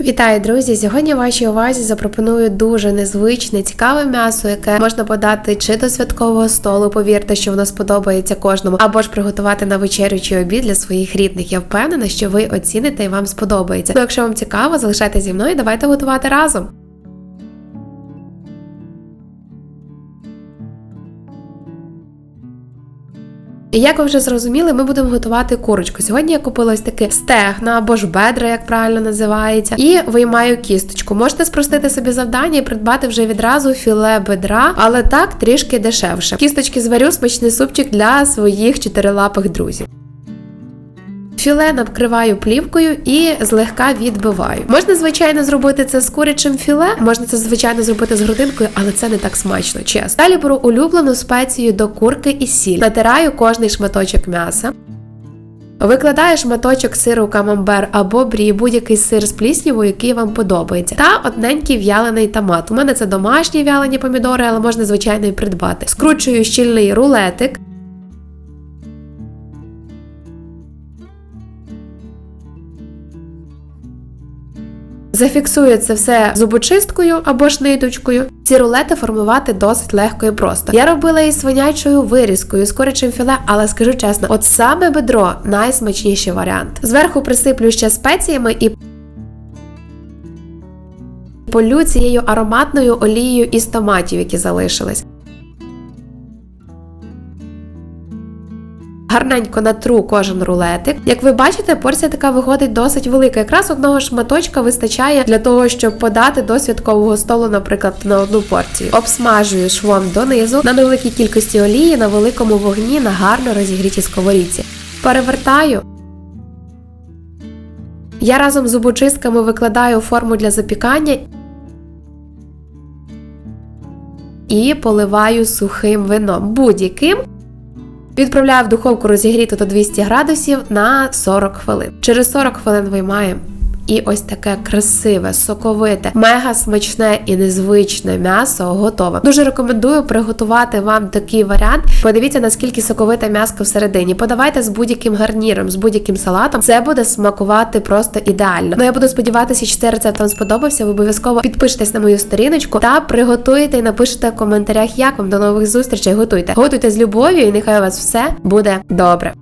Вітаю, друзі! Сьогодні вашій увазі запропоную дуже незвичне, цікаве м'ясо, яке можна подати чи до святкового столу. Повірте, що воно сподобається кожному, або ж приготувати на вечерю чи обід для своїх рідних. Я впевнена, що ви оціните і вам сподобається. Ну, якщо вам цікаво, залишайтеся зі мною. Давайте готувати разом. І як ви вже зрозуміли, ми будемо готувати курочку. Сьогодні я купила ось таке стегна або ж бедра, як правильно називається, і виймаю кісточку. Можете спростити собі завдання і придбати вже відразу філе бедра, але так трішки дешевше. Кісточки зварю смачний супчик для своїх чотирилапих друзів. Філе накриваю плівкою і злегка відбиваю. Можна, звичайно, зробити це з курячим філе, можна це, звичайно, зробити з грудинкою, але це не так смачно, чесно. Далі беру улюблену спецію до курки і сіль. Натираю кожний шматочок м'яса. Викладаю шматочок сиру камамбер або брі, будь-який сир з пліснявою, який вам подобається, та одненький в'ялений томат. У мене це домашні в'ялені помідори, але можна звичайно і придбати. Скручую щільний рулетик. Зафіксую це все зубочисткою або ж ниточкою. Ці рулети формувати досить легко і просто. Я робила із свинячою вирізкою, з коричим філе, але скажу чесно, от саме бедро найсмачніший варіант. Зверху присиплю ще спеціями і полю цією ароматною олією із томатів, які залишились. Гарненько натру кожен рулетик. Як ви бачите, порція така виходить досить велика. Якраз одного шматочка вистачає для того, щоб подати до святкового столу, наприклад, на одну порцію. Обсмажую швом донизу на невеликій кількості олії на великому вогні на гарно розігрітій сковорідці. Перевертаю. Я разом з зубочистками викладаю форму для запікання і поливаю сухим вином будь-яким. Відправляю в духовку розігріту до 200 градусів на 40 хвилин. Через 40 хвилин виймаємо. І ось таке красиве, соковите, мега смачне і незвичне м'ясо готове. Дуже рекомендую приготувати вам такий варіант. Подивіться, наскільки соковите м'яско всередині. Подавайте з будь-яким гарніром, з будь-яким салатом. Це буде смакувати просто ідеально. Ну я буду сподіватися, що цей рецепт вам сподобався. Ви обов'язково підпишитесь на мою сторіночку та приготуйте і напишите в коментарях, як вам до нових зустрічей. Готуйте. Готуйте з любов'ю, і нехай у вас все буде добре.